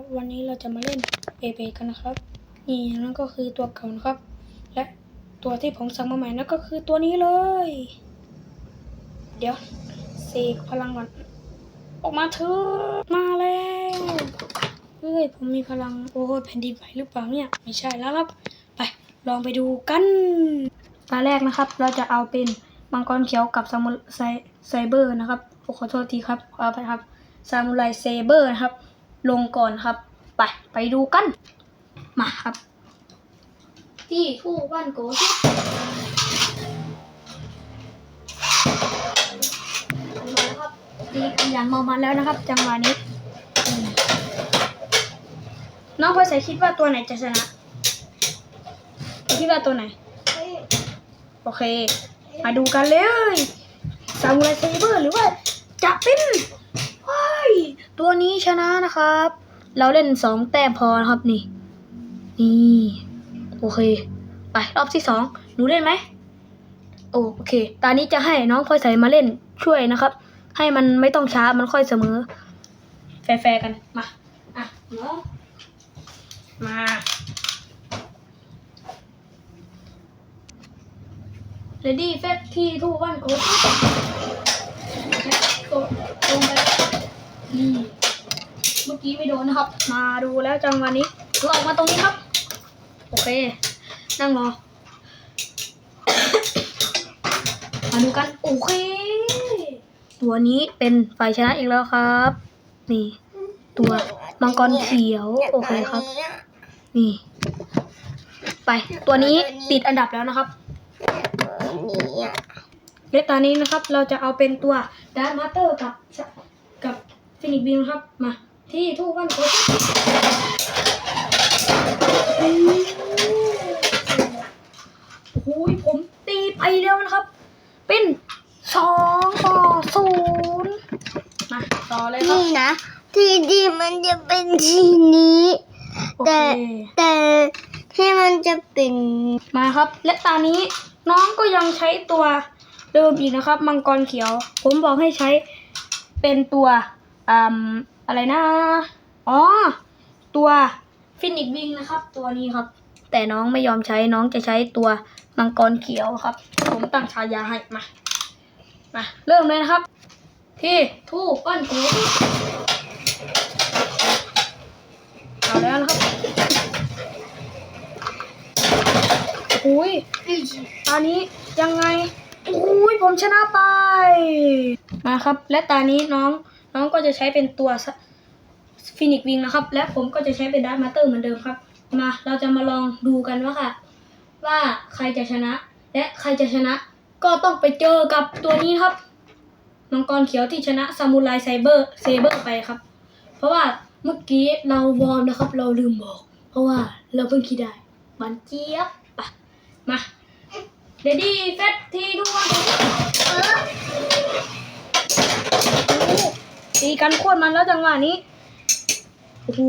ครับวันนี้เราจะมาเล่นเบเบกันนะครับ นี่นั่นก็คือตัวเก่านะครับ และตัวที่ผมสั่งมาใหม่นั่นก็คือตัวนี้เลย เดี๋ยวเสกพลังก่อนออกมาเถอะมาแล้วเฮ้ยผมมีพลังโอ้ยแผ่นดินไหวหรือเปล่าเนี่ยไม่ใช่แล้วครับ ไปลองไปดูกันตาแรกนะครับ เราจะเอาเป็นมังกรเขียวกับซามูไซไซเบอร์นะครับขอโทษทีครับขออภัยครับซามูไรเซเบอร์นะครับ ลงก่อนครับ ไปไปดูกัน มาครับ ที่ทู่บ้านโกที่มาแล้วครับตีกันอย่างเมามันแล้วนะครับ จังหวะนี้ น้องพลอยใส่คิดว่าตัวไหนจะชนะคิดว่าตัวไหน โอเค มาดูกันเลยซามูไรเซเบอร์หรือว่าจะเป็นว้าย ตัวนี้ชนะนะครับ เราเล่นสองแต้มพอนะครับนี่ นี่ โอเค ไปรอบที่สองหนูเล่นไหมโอเค ตอนนี้จะให้น้องพลอยใสมาเล่นช่วยนะครับ ให้มันไม่ต้องช้ามันค่อยเสมอ แฟร์ๆกัน มา อะน้องมาเรดี้เฟสที่ทูวันโกดตรงตรงไปแล้วนี่เมื่อกี้ไม่โด นะครับ มาดูแล้วจังวะนี้เราออกมาตรงนี้ครับ โอเค นั่งรอ มาดูกัน โอเค ตัวนี้เป็นฝ่ายชนะอีกแล้วครับ นี่ ตัวมังกรเขียว โอเคครับ นี่ ไป ตัวนี้ติดอันดับแล้วนะครับและตอนนี้นะครับ เราจะเอาเป็นตัวดาร์มาเตอร์กับกับฟินิกบิมครับ มา ที่ทูกวันโคชโอ้โหผมตีไปแล้วนะครับ เป็นสองต่อศูนย์มาต่อเลยครับ นี่นะ ทีดีมันจะเป็นทีนี้โอเคแต่แต่ที่มันจะเป็นมาครับ และตอนนี้น้องก็ยังใช้ตัวเดิมอีกนะครับ มังกรเขียว ผมบอกให้ใช้เป็นตัวอืม อะไรนะ อ๋อ ตัวฟินิกวิงนะครับ ตัวนี้ครับ แต่น้องไม่ยอมใช้น้องจะใช้ตัวมังกรเขียวครับ ผมตั้งฉายาให้มามาเริ่มเลยนะครับ ที่ทูกปั้นกูเอาแล้วนะครับอุ้ยตอนนี้ยังไงอุ้ยผมชนะไปมาครับ และตอนนี้น้อง น้องก็จะใช้เป็นตัวฟินิกวิงนะครับ และผมก็จะใช้เป็นดัตมาเตอร์เหมือนเดิมครับ มาเราจะมาลองดูกันว่าค่ะ ว่าใครจะชนะ และใครจะชนะ ก็ต้องไปเจอกับตัวนี้ครับมังกรเขียวที่ชนะซามูไรไซเบอร์เซเบอร์ไปครับ เพราะว่าเมื่อกี้เราวอร์มนะครับ เราลืมบอก เพราะว่าเราเพิ่งคิดได้มันเจี๊ยบไปมาเรดี้เฟสทีทุกคน ตีกันโคตรมันแล้วจังหวะนี้โอ้โห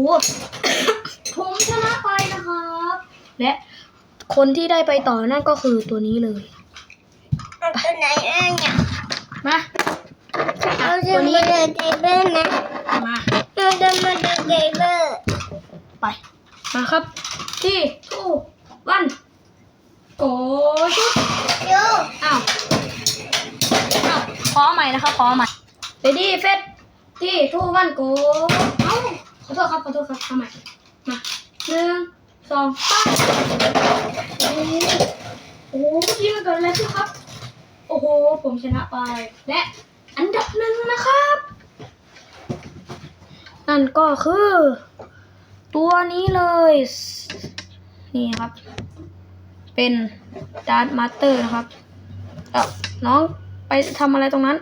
ผมชนะไปนะครับ และคนที่ได้ไปต่อนั่นก็คือตัวนี้เลยเอาตัวไหนเองเนี่ยมาเราจะตัวนี้มาเดินเทเบิลนะมาเราจะมาเดินเทเบิลไป มาครับที่ทูวันโกชุดยูอ้าวอ้าวขอใหม่นะครับขอใหม่ ready เฟส ที่ทูวันโกเอ้าขอโทษครับขอโทษครับเอาใหม่มาหนึ่งสองไปโอ้โหโอ้โหเมื่อกี้มันเกิดอะไรขึ้นครับ โอ้โห ผมชนะไป และอันดับหนึ่งนะครับ นั่นก็คือ ตัวนี้เลย นี่ครับ เป็นดาร์ m มาสเตอร์นะครับ เอ้าน้องไปทำอะไรตรงนั้น